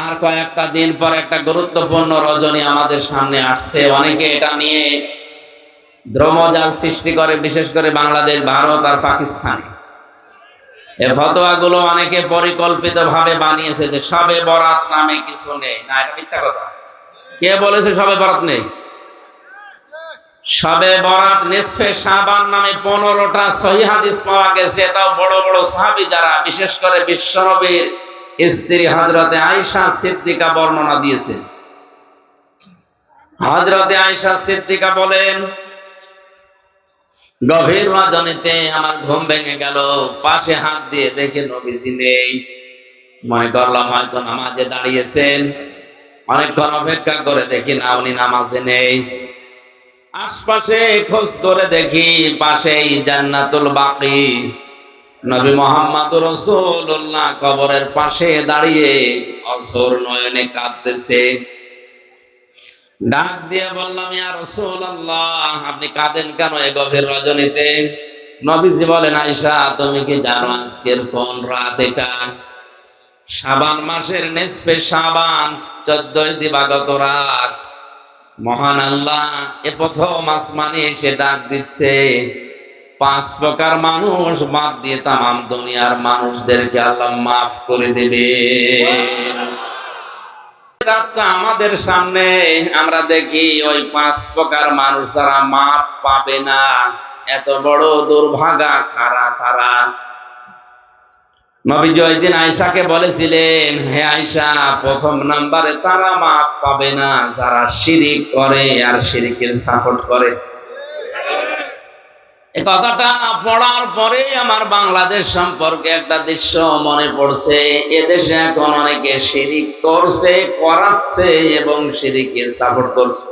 আর কয়েকটা দিন পর একটা গুরুত্বপূর্ণ রজনী আমাদের সামনে আসছে। অনেকে এটা নিয়ে দ্রমজাল সৃষ্টি করে, বিশেষ করে বাংলাদেশ, ভারত আর পাকিস্তান। এ ফতোয়াগুলো অনেকে পরিকল্পিত ভাবে বানিয়েছে যে সবে বরাত নামে কিছু নেই। না, এটা মিথ্যা কথা। কে বলেছে সবে বরাত নেই? সবে বরাত সাবান নামে পনেরোটা সহি হাদিস পাওয়া গেছে। বড় বড় সাহাবি যারা, বিশেষ করে বিশ্বনবীর স্ত্রী হজরতে আয়সা সিদ্দিকা বর্ণনা দিয়েছেন হজরতে আয়সা সিদ্দিকা বলেন, গভীর রজনীতে আমার ঘুম ভেঙে গেল, পাশে হাত দিয়ে দেখে নবীজি নেই। মনে করলাম হয়তো নামাজে দাঁড়িয়েছেন। অনেকক্ষণ অপেক্ষা করে দেখি না, উনি নামাজে নেই। আশপাশে খোঁজ করে দেখি পাশেই জান্নাতুল বাকি। নবী মোহাম্মদ রসুল্লাহ কবরের পাশে দাঁড়িয়ে অসর নয়নে কাঁদতেছে। ডাক দিয়ে বললাম, ইয়া রসুল্লাহ আপনি কাঁদেন কেন এ গভীর রজনীতে? নবীজি বলেন আয়সা তুমি কি জানো আজকের কোন রাত এটা? সাবান মাসের নেসপে সাবান চোদ্দই দিবাগত রাত। মহান আল্লাহ এ প্রথম আসমানে এসে ডাক দিচ্ছে। পাঁচ প্রকার মানুষ বাদ দিয়ে তাম দুনিয়ার মানুষদেরকে আল্লাহ মাফ করে দেবে। আমাদের সামনে, আমরা দেখি ওই পাঁচ প্রকার মানুষ যারা মাপ পাবে না। এত বড় দুর্ভাগা কারা তারা? নবী জয়দিন আয়সাকে বলেছিলেন, হে আয়সা প্রথম নাম্বারে তারা মাপ পাবে না, যারা শিরিক করে আর শিরিকের সাপোর্ট করে। এই কথাটা পড়ার পরে আমার বাংলাদেশ সম্পর্কে একটা দৃশ্য মনে পড়ছে। এদেশে এখন অনেকে শিরিক করছে করাচ্ছে এবং শিরিকের সাপোর্ট করছে।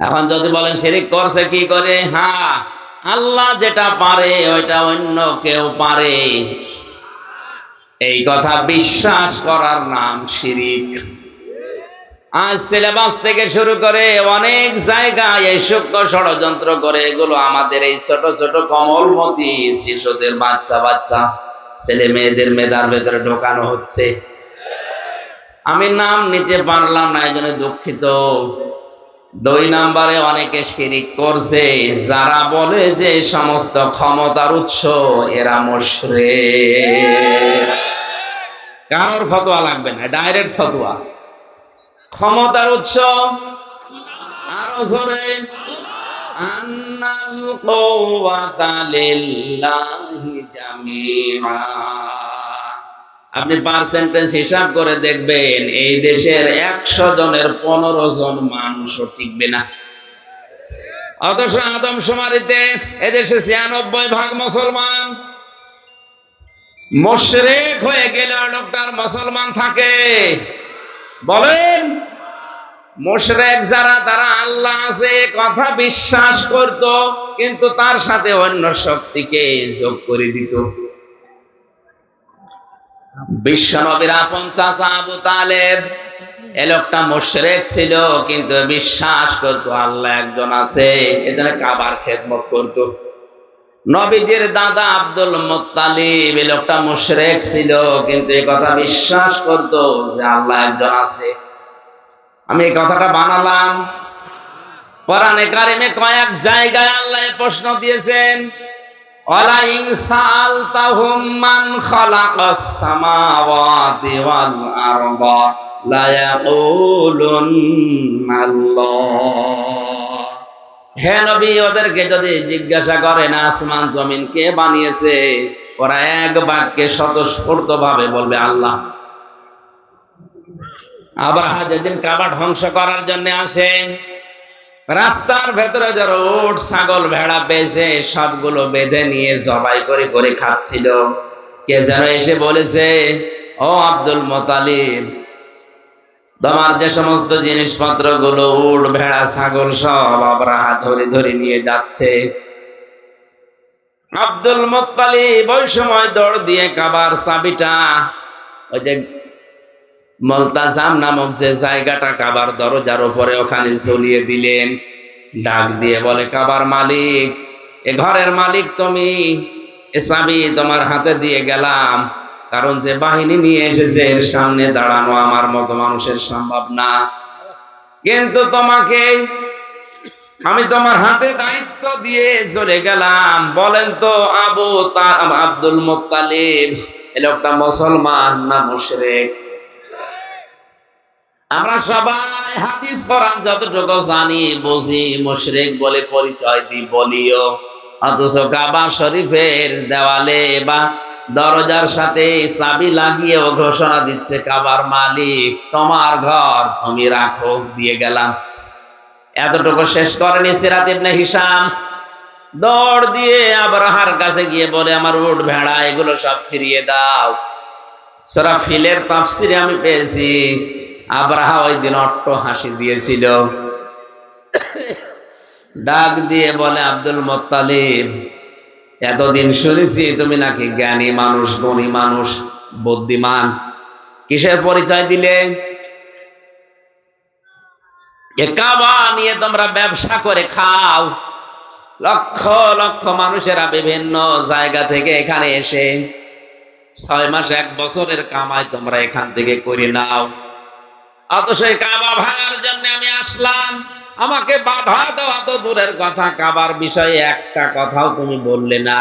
এখন যদি বলেন শিরিক করছে কি করে? হ্যাঁ আল্লাহ যেটা পারে ওইটা অন্য কেউ পারে। এই কথা বিশ্বাস করার নাম শিরিক। আজ সিলেবাস থেকে শুরু করে অনেক জায়গায় এই সূক্ষ্ম ষড়যন্ত্র করে এগুলো আমাদের এই ছোট ছোট কমলমতি শিশুদের বাচ্চা বাচ্চা, ছেলে মেয়েদের মেধার ভেতরে ঢোকানো হচ্ছে। আমি নাম নিতে পারলাম না এই দুঃখিত। দুই নাম্বারে অনেকে শিরিক করছে, যারা বলে যে সমস্ত ক্ষমতার উৎস এরা মশরে কারোর ফতোয়া লাগবে না, ডাইরেক্ট ফতোয়া। ক্ষমতার উৎস? আরও জোরে। আন্নাল কুওয়াতা লিল্লাহি হিসাব করে দেখবেন, এই দেশের একশো জনের পনেরো জন মানুষও টিকবে না। অথচ আদম সমারিতে এদেশে ছিয়ানব্বই ভাগ মুসলমান। মোশরেক হয়ে গেলে লোকটার মুসলমান থাকে। বলেন, মোশরেক যারা, তারা আল্লাহ আছে, কথা বিশ্বাস করত, কিন্তু তার সাথে অন্য শক্তিকে যোগ করে দিত। বিশ্বনবীর আপন চাচা আবু তালেব, এ লোকটা মোশরেক ছিল, কিন্তু বিশ্বাস করত আল্লাহ একজন আছে, এজন্য কাবার খেদমত করত। নবীজির দাদা আব্দুল মোত্তালিব এ লোকটা মোশরেক ছিল, কিন্তু এই কথা বিশ্বাস করত যে আল্লাহ একজন আছে। আমি এই কথাটা বানালাম। কোরআনে কারিমে কয়েক জায়গায় আল্লাহ প্রশ্ন দিয়েছেন ওয়ালা ইনসাল তাহুম মান খালাকাস সামাওয়াতি ওয়াল আরদা লা ইয়াকুলুন্নাল্লাহ। হে নবী, ওদেরকে যদি জিজ্ঞাসা করেন আসমান জমিন কে বানিয়েছে, ওরা এক বাক্যে স্বতঃস্ফূর্ত ভাবে বলবে আল্লাহ। আবার যেদিন কাবা ধ্বংস করার জন্য আসে, রাস্তার ভেতরে যারা ওট ছাগল, ভেড়া পেয়েছে সবগুলো বেঁধে নিয়ে জবাই করে করে খাচ্ছিল। কে যেন এসে বলেছে, ও আব্দুল মোতালিব তোমার যে সমস্ত জিনিসপত্রগুলো উট, ভেড়া, ছাগল সব আবরাহা ধরে ধরে নিয়ে যাচ্ছে। আব্দুল মোত্তালিব ওই সময় দৌড় দিয়ে কাবার চাবিটা, ওই যে মলতাজাম নামক যে জায়গাটা কাবার দরজার উপরে ওখানে ঝুলিয়ে দিলেন। ডাক দিয়ে বলে, কাবার মালিক, এ ঘরের মালিক তুমি, এ চাবি তোমার হাতে দিয়ে গেলাম। কারণ যে বাহিনী নিয়ে এসেছে এর সামনে দাঁড়ানো আমার মতো মানুষের সম্ভব না। কিন্তু তোমাকে আমি তোমার হাতে দায়িত্ব দিয়ে চলে গেলাম। বলেন তো, আবু আব্দুল মোত্তালিব, এ লোকটা মুসলমান না মুশরিক? আমরা সবাই হাদিস কোরআন যতটুকু জানি, বুঝি, মুশরিক বলে পরিচয় দি বলিও। অথচ কাবা শরীফের দেওয়ালে বা দরজার সাথে চাবি লাগিয়ে ও ঘোষণা দিচ্ছে, কাবার মালিক, তোমার ঘর তুমি রাখো, দিয়ে গেলাম। এতটুকু শেষ করেনি সিরাত ইবনে হিসাম দৌড় দিয়ে আবরাহার কাছে গিয়ে বলে, আমার উট ভেড়া, এগুলো সব ফিরিয়ে দাও। সরা ফিলের তাফসিরে আমি পেয়েছি। আবরাহা ওই দিন অট্ট হাসি দিয়েছিল। ডাক দিয়ে বলে, আব্দুল মোত্তালিব এতদিন শুনেছি, তুমি নাকি জ্ঞানী মানুষ গুণী মানুষ, বুদ্ধিমান। কিসের পরিচয় দিলে? নিয়ে তোমরা ব্যবসা করে খাও। লক্ষ লক্ষ মানুষেরা বিভিন্ন জায়গা থেকে এখানে এসে ছয় মাস এক বছরের কামাই তোমরা এখান থেকে করে নাও। অত এই কাবা ভাঙার জন্য আমি আসলাম। আমাকে বাধা দেওয়া তো দূরের কথা, কাবার বিষয়ে একটা কথাও তুমি বললে না।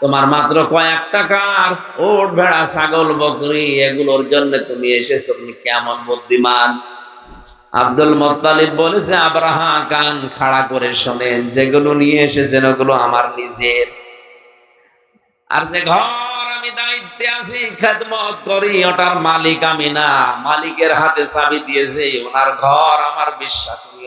তোমার মাত্র কয়েক টাকার ওট ভেড়া, ছাগল, বকরি, এগুলোর জন্য তুমি এসেছ, তুমি কেমন বুদ্ধিমান? আব্দুল মোত্তালিব বলেছে আব্রাহা কান খাড়া করে শোনেন, যেগুলো নিয়ে এসেছেন ওগুলো আমার নিজের। আর যে ঘর আমি দায়িত্বে আছি, খেদমত করি, ওটার মালিক আমি না। মালিকের হাতে চাবি দিয়েছে, ওনার ঘর আমার বিশ্বাস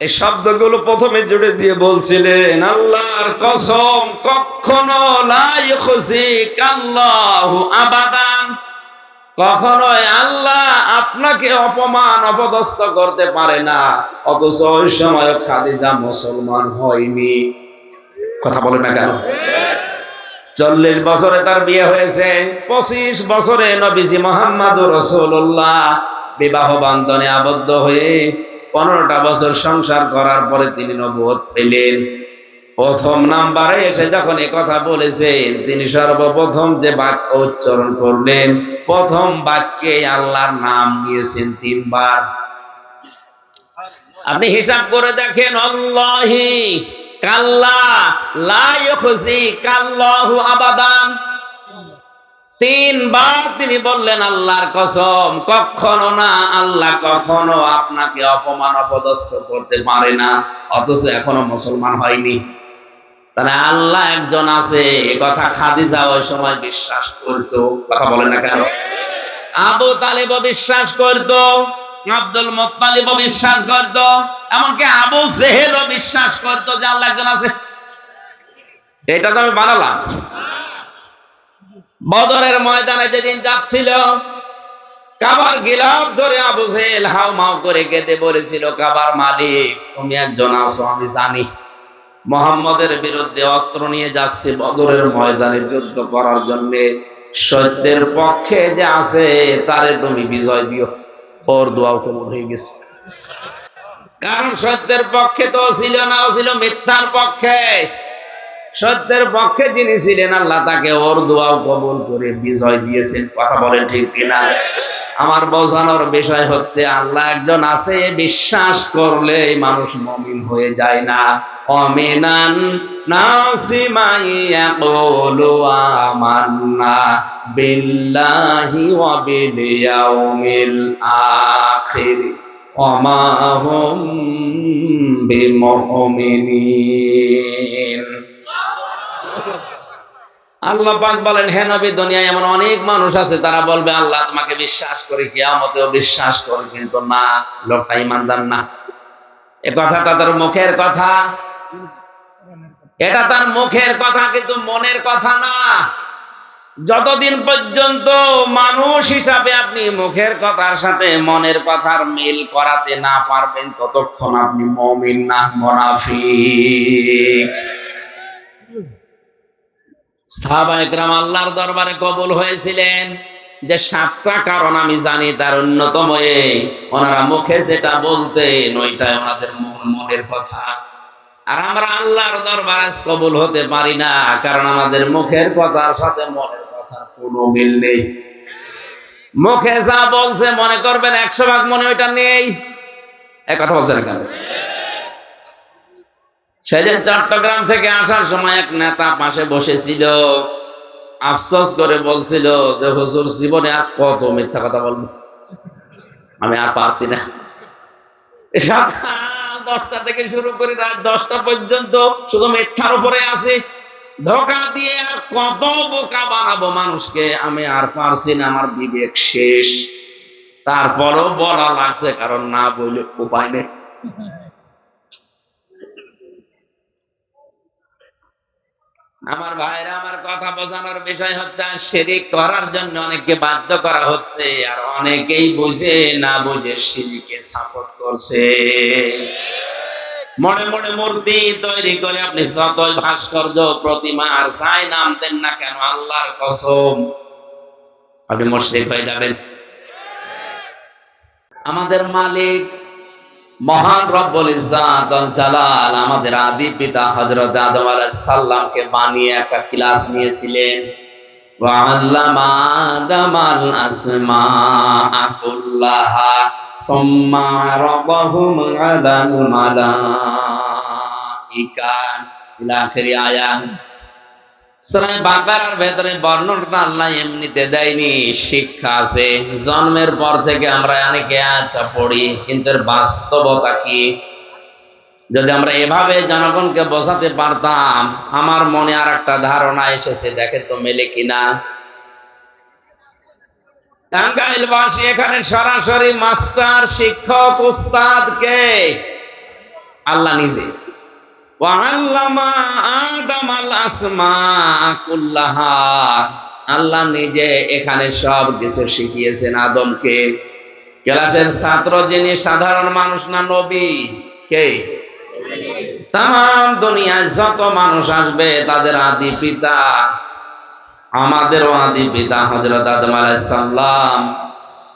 এই শব্দগুলো প্রথমে জুড়ে দিয়ে বলছিলেন, আল্লাহর কসম, কখনো আবাদান। কখনোই আল্লাহ আপনাকে অপমান, অপদস্থ করতে পারে না। অথচ ওই সময় খাদিজা মুসলমান হয়নি। কথা বলে না কেন? চল্লিশ বছরে তার বিয়ে হয়েছে। পঁচিশ বছরে নবীজি মোহাম্মদ রসুল্লাহ বিবাহ বান্ধনে আবদ্ধ হয়ে পনেরোটা বছর সংসার করার পরে তিনি নবুয়ত পেলেন। প্রথম নাম্বারে এসে যখন কথা বলেছেন, তিনি সর্বপ্রথম যে বাক্য উচ্চারণ করলেন, প্রথম বাক্যে আল্লাহর নাম নিয়েছেন তিনবার। আপনি হিসাব করে দেখেন অল্লাহি কাল্লা লাইখজি কাল্লাহু আবাদান। তিনবার তিনি বললেন, আল্লাহর কসম, কখনো না, আল্লাহ কখনো আপনাকে অপমান, অপদস্থ করতে পারে না। অথচ এখনও মুসলমান হয়নি। তাহলে আল্লাহ একজন আছে, এ কথা খাদিজা ওই সময় বিশ্বাস করত। কথা বলে না কেন? আবু তালিব বিশ্বাস করত, আব্দুল মোত্তালিব বিশ্বাস করত, এমনকি আবু জেহেলও বিশ্বাস করত যে আল্লাহ একজন আছে। এটা তো আমি বানালাম। বদরের ময়দানে যেদিন যাচ্ছিল, কাবার গিলাপ ধরে আবু জেহেল হাও মাও করে কেঁদে বলেছিল, কাবার মালিক, তুমি একজন আছো, আমি জানি। মোহাম্মদের বিরুদ্ধে অস্ত্র নিয়ে যাচ্ছে বদরের ময়দানে যুদ্ধ করার জন্য। সত্যের পক্ষে যে আছে, তারে তুমি বিজয় দিও। ওর দোয়াও কবুল হয়ে গেছে। কারণ সত্যের পক্ষে তো ছিল না ছিল মিথ্যার পক্ষে। সত্যের পক্ষে যিনি ছিলেন আল্লাহ, তাকে ওর দোয়াও কবুল করে বিজয় দিয়েছেন। কথা বলেন ঠিক কিনা? আমার বোঝানোর বিষয় হচ্ছে, আল্লাহ একজন আছে, বিশ্বাস করলে মানুষ মমিন হয়ে যায় না। অমিনান বিল্লাহি আল্লাহ পাক বলেন, হে নবী, দুনিয়ায় এমন অনেক মানুষ আছে, তারা বলবে, আল্লাহ তোমাকে বিশ্বাস করে, কিয়ামতেও বিশ্বাস করে কিন্তু না, লোকটা ইমানদার না। এ কথাটা তার মুখের কথা। এটা তার মুখের কথা, কিন্তু মনের কথা না। যতদিন পর্যন্ত মানুষ হিসাবে আপনি মুখের কথার সাথে মনের কথার মিল করাতে না পারবেন, ততক্ষণ আপনি মমিন না, মোনাফিক। সাহাবা একরাম আল্লাহর দরবারে কবুল হয়েছিলেন যে সাতটা কারণ আমি জানি তার অন্যতম এই। ওনারা মুখে যেটা বলতেন, ওইটাই ওনাদের মন মনের কথা। আর আমরা আল্লাহর দরবারে কবুল হতে পারি না, কারণ আমাদের মুখের কথার সাথে মনের কথার কোনো মিল নেই। মুখে যা বলছে মনে করবেন, একশো ভাগ মনে ওইটা নেই। কথা বলছে না কেন? সেদিন চট্টগ্রাম থেকে আসার সময় এক নেতা পাশে বসেছিল আফসোস করে বলছিল যে হুজুর জীবনে আর কত মিথ্যা কথা বলব? আমি আর পারছি না। সকাল দশটা থেকে শুরু করে রাত দশটা পর্যন্ত শুধু মিথ্যার উপরে আছে। ধোকা দিয়ে আর কত বোকা বানাবো মানুষকে আমি আর পারছি না আমার বিবেক শেষ। তারপরও বলা লাগছে কারণ না বললে উপায় নেই। আমার ভাইরা, আমার কথা বোঝানোর বিষয় হচ্ছে শিরিক করার জন্য অনেককে বাধ্য করা হচ্ছে আর অনেকেই বুঝে না বুঝে শিরিকে সাপোর্ট করছে। মনে মনে মূর্তি তৈরি করে আপনি যতই ভাস্কর্য, প্রতিমা আর যাই নাম দেন না কেন, আল্লাহর কসম। আপনি মুশরিক হয়ে যাবেন। আমাদের মালিক মহান রব্বুল ইজ্জাত জালাল আমাদের আদি পিতা হযরত আদম আলাইহিস সালামকে বানিয়ে একটা ক্লাস নিয়েছিলেন। ওয়া আল্লামা আদামাল আসমাআ কুল্লাহা সুম্মা রাবাহুম আলাল মালাইকা। ইলা আখিরি আয়াত জনগণকে পারতাম, আমার মনে আর একটা ধারণা এসেছে, দেখে তো মেলে কিনা। টাঙ্গাইলবাসী এখানে সরাসরি মাস্টার, শিক্ষক, উস্তাদ কে? আল্লাহ নিজে ওয়াল্লামা আদামাল আসমা কুল্লাহা আল্লাহ নিজে এখানে সব কিছু শিখিয়েছেন আদমকে। ক্লাসের ছাত্র যিনি সাধারণ মানুষ না নবী, কে? তাম দুনিয়ায় যত মানুষ আসবে তাদের আদি পিতা। আমাদের আদি পিতা হজরত আদম আলাইসাল্লাম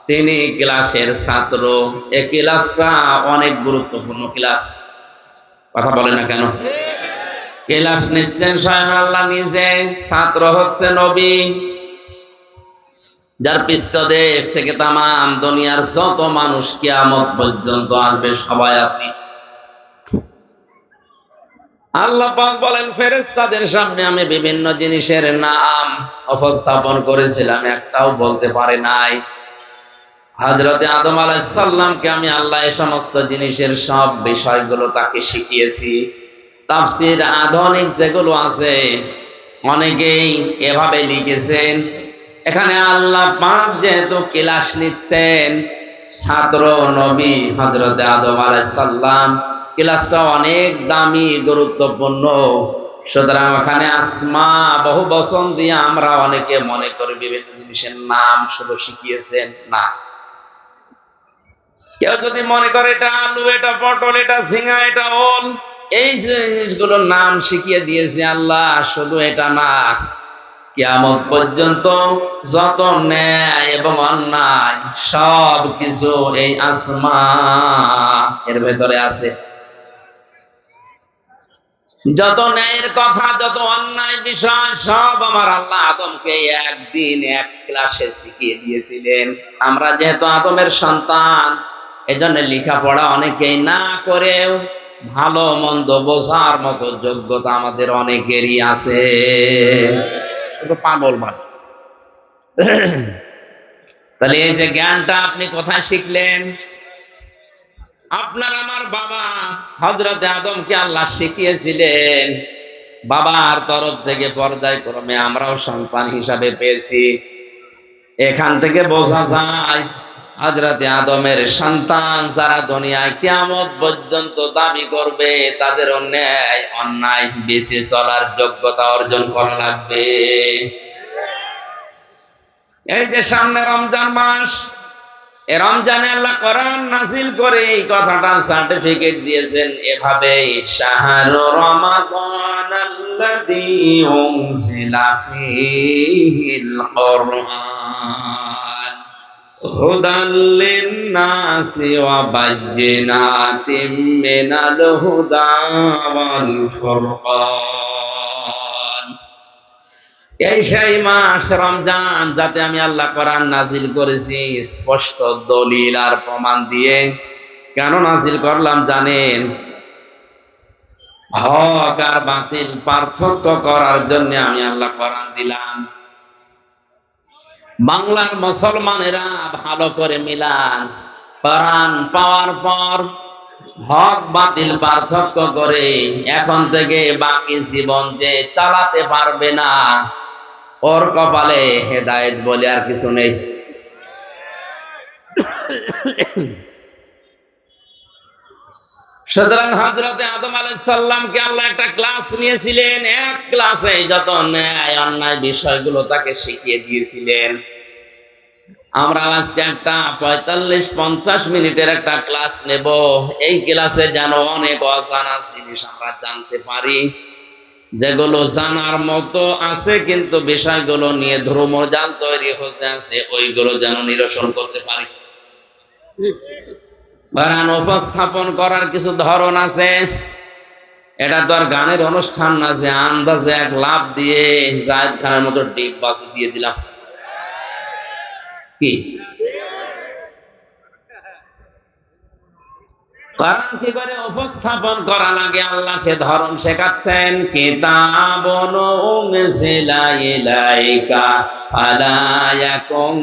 তিনি ক্লাসের ছাত্র। এ ক্লাসটা অনেক গুরুত্বপূর্ণ ক্লাস। কথা বলে না কেন? ক্লাস নিচ্ছেন স্বয়ং আল্লাহ নিজে, ছাত্র হচ্ছে নবী। যার পৃষ্ঠদেশ থেকে তামাম দুনিয়ার যত মানুষ কিয়ামত পর্যন্ত আসবে, সবাই আছি। আল্লাহ পাক বলেন, ফেরেশতাদের সামনে আমি বিভিন্ন জিনিসের নাম উপস্থাপন করেছিলাম, একটাও বলতে পারে নাই। হজরতে আদম আলাইসাল্লামকে আমি আল্লাহ এ সমস্ত জিনিসের সব বিষয়গুলো তাকে শিখিয়েছি। তাফসির আধুনিক যেগুলো আছে, অনেকেই এভাবে লিখেছেন, এখানে আল্লাহ পাক যেহেতু ক্লাস নিচ্ছেন, ছাত্র নবী হজরতে আদম আলাইসাল্লাম ক্লাসটা অনেক দামি, গুরুত্বপূর্ণ। সুতরাং ওখানে আসমা বহু বসন দিয়ে আমরা অনেকে মনে করি বিভিন্ন জিনিসের নাম শুধু শিখিয়েছেন না। কেউ যদি মনে করে এটা আলু, এটা পটল, এটা ঝিঙা, এটা ওল, এই জিনিসগুলোর নাম শিখিয়ে দিয়েছে আল্লাহ, শুধু এটা না। কিয়ামত পর্যন্ত যত ন্যায় এবং অন্যায় সব কিছু এই আসমা এর ভেতরে আছে। যত ন্যায়ের কথা, যত অন্যায় বিষয়, সব আমার আল্লাহ আদমকে একদিন এক ক্লাসে শিখিয়ে দিয়েছিলেন। আমরা যেহেতু আদমের সন্তান এজন্য লেখাপড়া অনেকেই না করেও ভালো মন্দ বোঝার মতো যোগ্যতা আমাদের অনেকেরই আছে। শুধু পাগল মানে তাহলে এই যে জ্ঞানটা আপনি কোথায় শিখলেন? আপনার আমার বাবা হজরত আদমকে আল্লাহ শিখিয়েছিলেন, বাবার তরফ থেকে পর্যায় ক্রমে আমরাও সন্তান হিসাবে পেয়েছি। এখান থেকে বোঝা যায় হজরতে আদমের সন্তান যারা দুনিয়ায় কিয়ামত পর্যন্ত দাবি করবে, তাদের অন্যায় অন্যায় বেশি চলার যোগ্যতা অর্জন করা লাগবে। এই যে সামনে রমজান মাস, এ রমজানে আল্লাহ কোরআন নাজিল করে এই কথাটা সার্টিফিকেট দিয়েছেন, এভাবে, শাহরু রমাদান আল্লাযী উনজিলা ফীহিল কুরআন। এই সেই মাস রমজান যাতে আমি আল্লাহ কোরআন নাজিল করেছি, স্পষ্ট দলিল আর প্রমাণ দিয়ে। কেন নাজিল করলাম জানেন? হক আর বাতিল পার্থক্য করার জন্য আমি আল্লাহ কোরআন দিলাম। বাংলার মুসলমানেরা ভালো করে মিলান। কোরআন পাওয়ার পর হক বাতিল পার্থক্য করে এখন থেকে বাকি জীবন যে চালাতে পারবে না, ওর কপালে হেদায়েত বলে আর কিছু নেই। সুতরাং হজরতে আদম আলাইসাল্লামকে আল্লাহ একটা ক্লাস নিয়েছিলেন, এক ক্লাসে যত ন্যায় অন্যায় বিষয়গুলো তাকে শিখিয়ে দিয়েছিলেন। আমরা আজকে একটা পঁয়তাল্লিশ পঞ্চাশ মিনিটের একটা ক্লাস নেব। এই ক্লাসে যেন অনেক অজানা জিনিস আমরা জানতে পারি, যেগুলো জানার মতো আছে, কিন্তু বিষয়গুলো নিয়ে ধ্রুমজাল তৈরি হয়ে আছে, ওইগুলো যেন নিরসন করতে পারি। কোরআন উপস্থাপন করার কিছু ধরন আছে। এটা তো আর গানের অনুষ্ঠান না যে আন্দাজে এক লাভ দিয়ে জায়দ খানের মতো ডিপ বাসি দিয়ে দিলাম। কি? কি করে উপস্থাপন করা লাগে আল্লাহ সে শেখাচ্ছেন? কিতাবন উনজিলা ইলাইকা, ফালা ইয়াকুম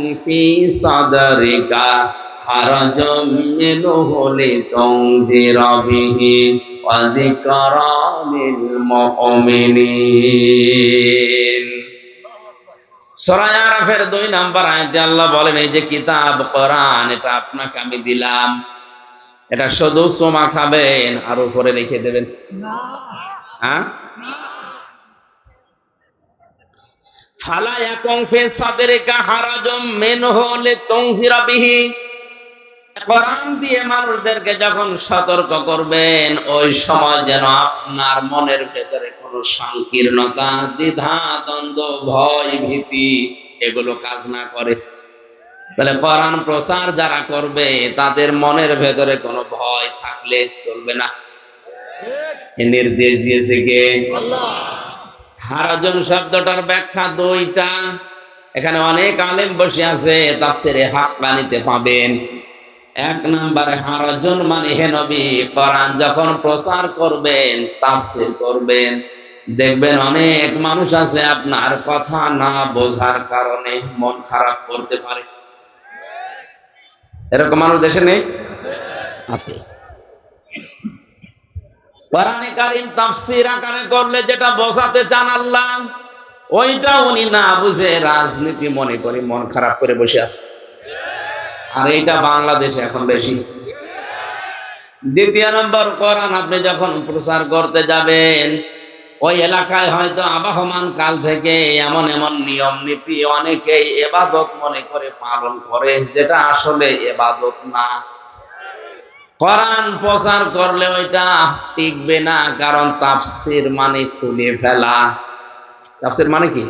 আরাফের দুই নাম্বার আয়াতে আল্লাহ বলেন, এই যে কিতাব, কোরআন, এটা আপনাকে আমি দিলাম। এটা শুধু সোমা খাবেন আর উপরে রেখে দেবেন। হ্যাঁ? ফালা ইয়াকুম ফি সাদরিকা হারাজুম মিনহু লিতুনজিরা বিহি কোরআন দিয়ে মানুষদেরকে যখন সতর্ক করবেন ওই সময় যেন আপনার মনের ভেতরে কোনো সংকীর্ণতা দ্বিধা দ্বন্দ্ব ভয় ভীতি এগুলো কাজ না করে। তাহলে কোরআন প্রচার যারা করবে তাদের মনের ভেতরে কোনো ভয় থাকলে চলবে না। নির্দেশ দিয়েছে কে? হারাজন শব্দটার ব্যাখ্যা দুইটা। এখানে অনেক আলেম বসে আছে তাফসিরে হাক্কানিতে পাবেন। এক নম্বরে হারাজন মানে হে নবী, কোরআন যখন প্রচার করবেন, তাফসির করবেন, দেখবেন অনেক মানুষ আছে আপনার কথা না বোঝার কারণে মন খারাপ করতে পারে। এরকম মানুষ দেশে নেই? আছে। কোরআনে কারিম তাফসীর আকারে করলে যেটা বোঝাতে চান আল্লাহ, ওইটা উনি না বুঝে রাজনীতি মনে করে মন খারাপ করে বসে আছে। আর এইটা বাংলাদেশে এখন বেশি। দ্বিতীয় নম্বর কোরআন, আপনি যখন প্রচার করতে যাবেন, ওই এলাকায় হয়তো আবাহমান কাল থেকে এমন এমন নিয়ম, নীতি অনেকেই এবাদত মনে করে পালন করে, যেটা আসলে এবাদত না। কোরআন প্রচার করলে ওইটা টিকবে না, কারণ তাফসির মানে খুলে ফেলা। তাফসির মানে কি?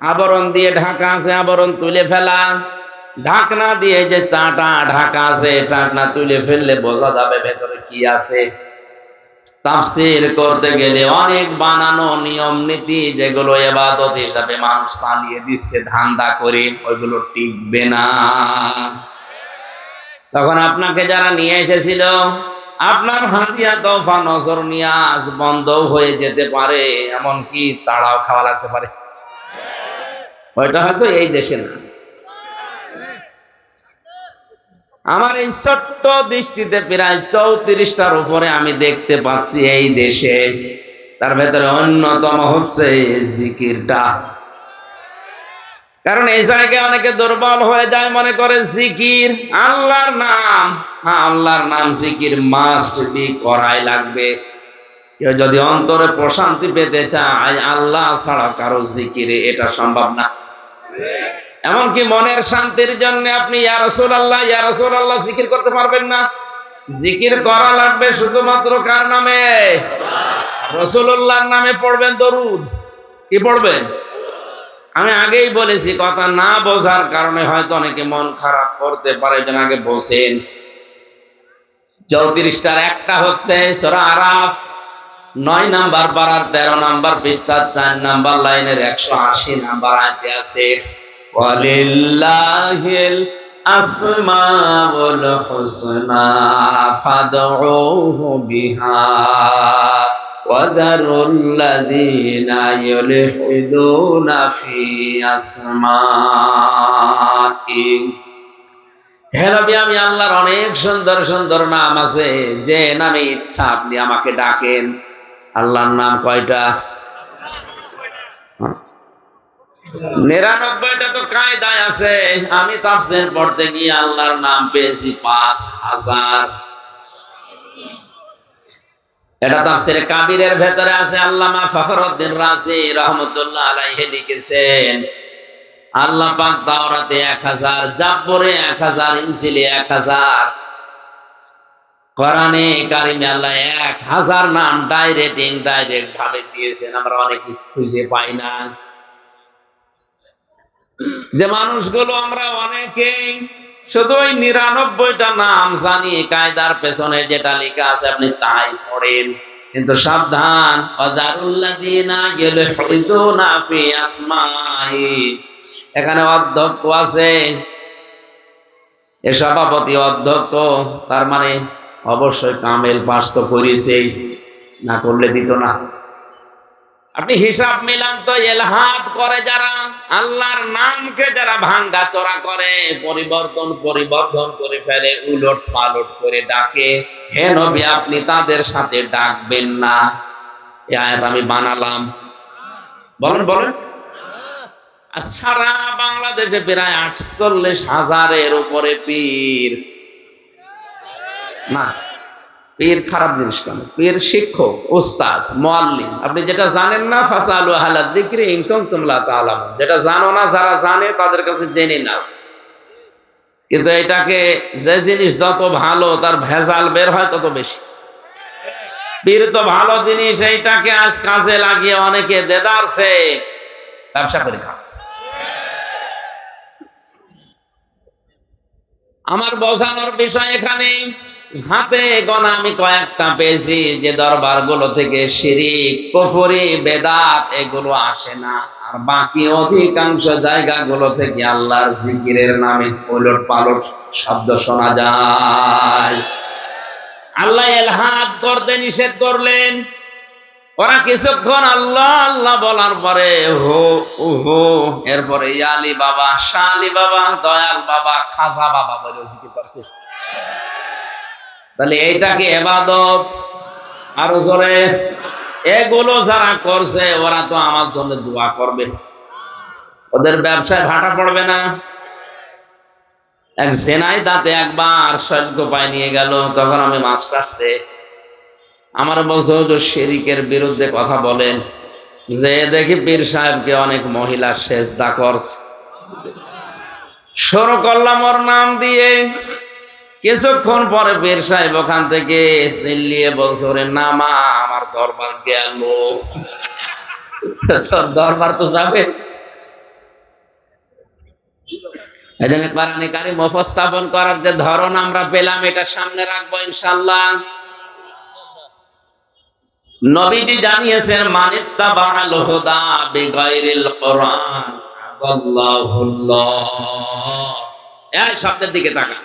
আবরণ দিয়ে ঢাকা আছে, আবরণ তুলে ফেলা। ঢাকনা দিয়ে যে চাটা ঢাকা আছে, ঢাকনা তুলে ফেললে বোঝা যাবে ভেতরে কি আছে। তাফসির করতে গেলে অনেক বানানো নিয়ম নীতি যেগুলো এবাদত হিসাবে মানুষ চালিয়ে দিচ্ছে, ধান্দা করে ওইগুলো টিকবে না। তখন আপনাকে যারা নিয়ে এসেছিল, আপনার হাতিয়া তোফা নজর নিয়াজ বন্ধ হয়ে যেতে পারে, এমনকি তাড়াও খাওয়া লাগতে পারে। ওইটা হয়তো এই দেশে না। আমার এই ছোট্ট দৃষ্টিতে প্রায় চৌত্রিশটার উপরে আমি দেখতে পাচ্ছি এই দেশে। তার ভেতরে অন্যতম হচ্ছে জিকিরটা। কারণ এই জায়গায় অনেকে দুর্বল হয়ে যায় মনে করে জিকির আল্লাহর নাম। হ্যাঁ আল্লাহর নাম জিকির মাস্ট বি করাই লাগবে। কেউ যদি অন্তরে প্রশান্তি পেতে চায়, আল্লাহ ছাড়া কারও জিকিরে এটা সম্ভব না। এমনকি মনের শান্তির জন্য আপনি, ইয়া রাসূলুল্লাহ ইয়া রাসূলুল্লাহ, জিকির করতে পারবেন না। জিকির করা লাগবে শুধুমাত্র কার নামে? রসুল্লাহর নামে পড়বেন দরুদ। কি পড়বেন? আমি আগেই বলেছি, কথা না বোঝার কারণে হয়তো অনেকে মন খারাপ করতে পারে যেন আগে বসেন চৌত্রিশটার একটা হচ্ছে সোরা আরাফ, নয় নাম্বার পাড়ার তেরো নাম্বার পৃষ্ঠার চার নাম্বার লাইনের একশো আশি নাম্বার আছে। ওয়ালিল্লাহিল আসমাউল হুসনা ফাদউহু বিহা وذروا الذين يلحدون في أسمائه হে নবী আমি আল্লাহর অনেক সুন্দর সুন্দর নাম আছে যে নামে ইচ্ছা আপনি আমাকে ডাকেন আল্লাহর নাম কয়টা নিরানব্বইটা তো কায়দায় আছে। আমি পড়তে গিয়ে আল্লাহর নাম পেয়েছি পাঁচ হাজার। এটা কাবিরের ভেতরে আছে, আল্লামা ফখরউদ্দিন রাজি রহমতুল্লাহ লিখেছেন, আল্লাহ পাক তাওরাতে 1000 জাব্বরে 1000 ইনজিলে 1000 কোরআনে কারিমে আল্লাহ 1000 নাম ডাইরেক্ট, ইনডাইরেক্ট ভাবে দিয়েছেন, আমরা অনেকে খুঁজে পাই না। যে মানুষগুলো আমরা অনেকেই শুধু ওই নিরানব্বইটা নাম জানি, কায়দার পেছনে যেটা লেখা আছে আপনি তাই পড়েন। কিন্তু সাবধান এখানে অধ্যক্ষ আছে, এ সভাপতি অধ্যক্ষ, তার মানে অবশ্যই কামেল পাস তো করেছেই, না করলে দিত না। আপনি হিসাব মিলান তো এলহাদ করে যারা, আল্লাহর নামকে যারা ভাঙ্গা চড়া করে, পরিবর্তন পরিবর্তন করে ফেলে, উলট পালট করে ডাকে, হে নবী, আপনি তাদের সাথে ডাকবেন না। আয়াত আমি বানালাম। বলেন বলেন। সারা বাংলাদেশে প্রায় আটচল্লিশ হাজারের উপরে পীর। না। পীর খারাপ জিনিস কেন? পীর শিক্ষক, ওস্তাদ, মোয়াল্লিম। আপনি যেটা জানেন না, ফাসালু আহলা যিকরি ইন কুনতুম লা তাআলামুন। যেটা জানো না, যারা জানে তাদের কাছে জেনে নাও। কিন্তু এটাকে যে জিনিস যত ভালো, তার ভেজাল বের হয় তত বেশি। পীর তো ভালো জিনিস, এইটাকে আজ কাজে লাগিয়ে অনেকে দেদারছে ব্যবসা করে খাচ্ছে। আমার বোঝানোর বিষয় এখানে হাতে গোনা আমি কয়েকটা পেয়েছি, যে দরবারগুলো থেকে শিরিক, কুফরি, বেদাত, এগুলো আসে না। আর বাকি অধিকাংশ জায়গাগুলো থেকে আল্লাহর জিকিরের নামে উলট পালট শব্দ শোনা যায়। আল্লাহ এলহাদ করতে নিষেধ করলেন। ওরা কিছুক্ষণ আল্লাহ আল্লাহ বলার পরে হো হো এরপরে ইয়ালি বাবা, শালি বাবা, দয়াল বাবা, খাজা বাবা বলে জিকির করছে। তাহলে এইটাকে এবাদত। আরও জোরে। এগুলো যারা করছে, ওরা তো আমার জন্য দোয়া করবে। ওদের ব্যবসায় ভাটা পড়বে না। এক সেনাই তাতে একবার শৈল্য পায় নিয়ে গেল, তখন আমি মাছ কাটছে আমার বলছে হুজুর শেরিকের বিরুদ্ধে কথা বলেন, যে দেখি পীর সাহেবকে অনেক মহিলা সেজদা করছে। শুরু করলাম ওর নাম দিয়ে। কিছুক্ষণ পরে পীর সাহেব ওখান থেকে চিল্লিয়ে বলছে নামা আমার দরবার গেল। দরবার তো যাবে। উপস্থাপন করার যে ধরন আমরা পেলাম, এটা সামনে রাখব নবীজি জানিয়েছেন মানিত্তা আদাল্লাহুল্লাহ। এই শব্দের দিকে তাকা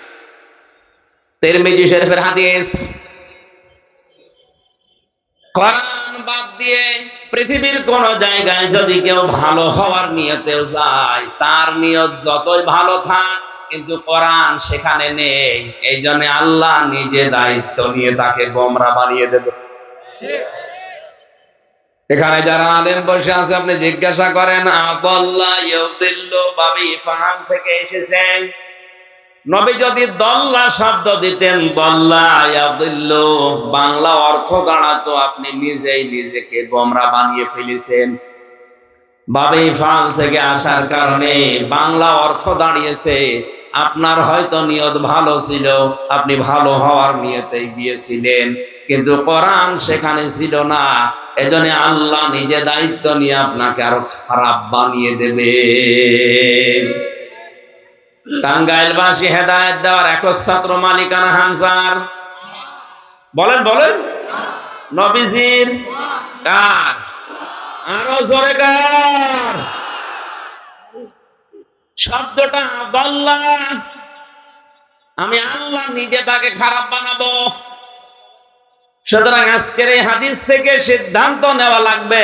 তিরমিজি শরীফের হাদিস। কোরআন বাদ দিয়ে পৃথিবীর কোন জায়গায় যদি কেউ ভালো হওয়ার নিয়তেও যায়, তার নিয়ত যতই ভালো থাক, কিন্তু কোরআন সেখানে নেই। এই জন্য আল্লাহ নিজে দায়িত্ব নিয়ে তাকে গোমরা বানিয়ে দেবে। এখানে যারা আলেম বসে আছে, আপনি জিজ্ঞাসা করেন, আদল্লাহ ইউদিল্লু বাবি ফাহাম থেকে এসেছেন? নবী যদি দল্লা শব্দ দিতেন বাংলা অর্থ দাঁড়াতো, আপনি নিজেই নিজেকে গোমরা বানিয়ে ফেলেছেন। বাবে ফাল থেকে আসার কারণে বাংলা অর্থ দাঁড়িয়েছে। আপনার হয়তো নিয়ত ভালো ছিল, আপনি ভালো হওয়ার নিয়তেই গিয়েছিলেন, কিন্তু কোরআন সেখানে ছিল না। এজন্য আল্লাহ নিজে দায়িত্ব নিয়ে আপনাকে আরও খারাপ বানিয়ে দেবে। টাঙ্গাইলবাসী হেদায়ত দেওয়ার একচ্ছত্র মালিকানা হামসার বলেন বলেন। নবীজির কার? আরও জোরে কার? শব্দটা আল্লাহ আমি আল্লাহ নিজে তাকে খারাপ বানাবো। সুতরাং আজকের এই হাদিস থেকে সিদ্ধান্ত নেওয়া লাগবে।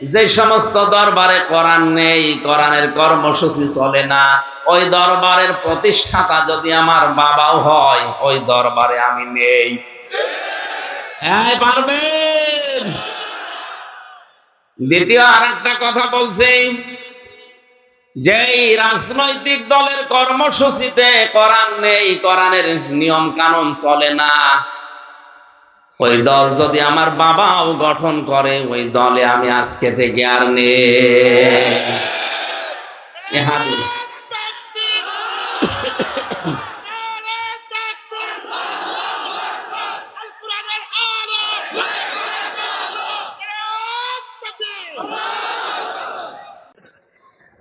যে সমস্ত দরবারে কোরআন নেই, কোরআনের কর্মসূচি চলে না, ওই দরবারের প্রতিষ্ঠাতা যদি আমার বাবাও হয়, ওই দরবারে আমি নেই। হ্যাঁ পারবেন? দ্বিতীয় আর একটা কথা বলছি, যেই রাজনৈতিক দলের কর্মসূচিতে কোরআন নেই, কোরআনের নিয়ম কানুন চলে না ওই দল যদি আমার বাবাও গঠন করে, ওই দলে আমি আজকে থেকে আর হাদিস।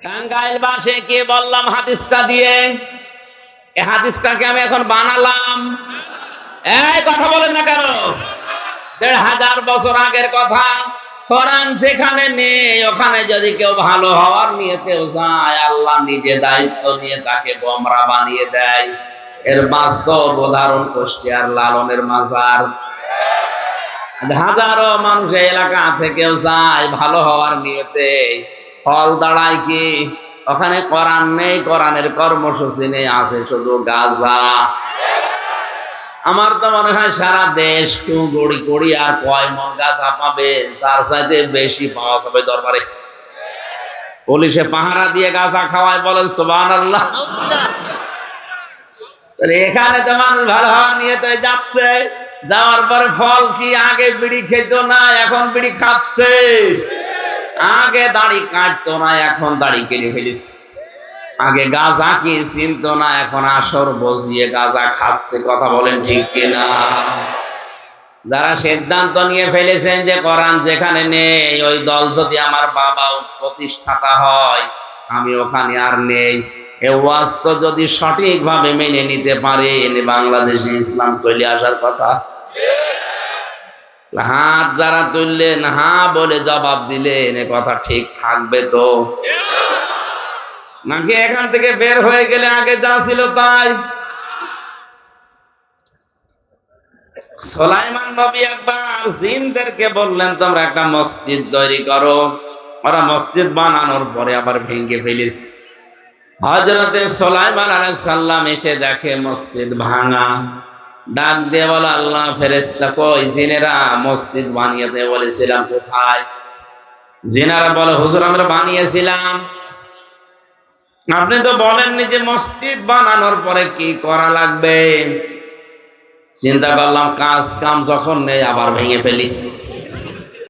টাঙ্গাইল বাসে কে বললাম হাদিসটা দিয়ে? এই হাদিসটাকে আমি এখন বানালাম। এই কথা বলেন না কেন? দেড় হাজার বছর আগের কথা। কোরআন যেখানে নেই, ওখানে যদি কেউ ভালো হওয়ার নিয়েতেও যায়, আল্লাহ নিজে দায়িত্ব নিয়ে তাকে গমরা বানিয়ে দেয়। এর বাস্তব উদাহরণ কুষ্টিয়ার লালনের মাজার। হাজারো মানুষ এলাকা থেকেও যায় ভালো হওয়ার নিয়তে। ফল দাঁড়ায় কি? ওখানে কোরআন নেই, কোরআনের কর্মসূচি নেই, আছে শুধু গাজা। আমার তো মনে হয় সারা দেশ কেউ গড়ি গড়ি আর কয় মন গাছা পাবে তার চাইতে বেশি পাওয়া যাবে দরবারে। পুলিশে পাহারা দিয়ে গাছা খাওয়ায় বলেন সোবান আল্লাহ এখানে তো মানুষ ভালো হওয়ার নিয়ে তো যাচ্ছে। যাওয়ার পরে ফল কি আগে বিড়ি খেত না, এখন বিড়ি খাচ্ছে? আগে দাড়ি কাটতো না, এখন দাড়ি কেটে ফেলিস আগে গাজা কি চিনত না, এখন আসর বসিয়ে গাজা খাচ্ছে, কথা বলেন ঠিক কিনা? যারা সিদ্ধান্ত নিয়ে ফেলেছেন যে কোরআন যেখানে নেই, ওই দল যদি আমার বাবা প্রতিষ্ঠাতা হয়, আমি ওখানে আর নেই। এ ওয়াজ তো যদি সঠিকভাবে মেনে নিতে পারেন, বাংলাদেশে ইসলাম চলে আসার কথা। হাত যারা তুললেন, হা বলে জবাব দিলেন, এ কথা ঠিক থাকবে তো? নাকি এখান থেকে বের হয়ে গেলে আগে যা ছিল তাই? সোলাইমান নবী একবার জিনদেরকে বললেন, তোমরা একটা মসজিদ তৈরি করো। ওরা মসজিদ বানানোর পরে আবার ভেঙে ফেলিস হজরতে সোলাইমান আলাইসাল্লাম এসে দেখে মসজিদ ভাঙা। ডাক দিয়ে বলো, আল্লাহ ফেরেস্তা কই? জিনেরা মসজিদ বানিয়ে দেয় বলেছিলাম, কোথায়? জিনারা বলে, হুজুর, আমরা বানিয়েছিলাম। আপনি তো বলেননি যে মসজিদ বানানোর পরে কি করা লাগবে। চিন্তা করলাম, কাজ কাম যখন নেই, আবার ভেঙে ফেলি।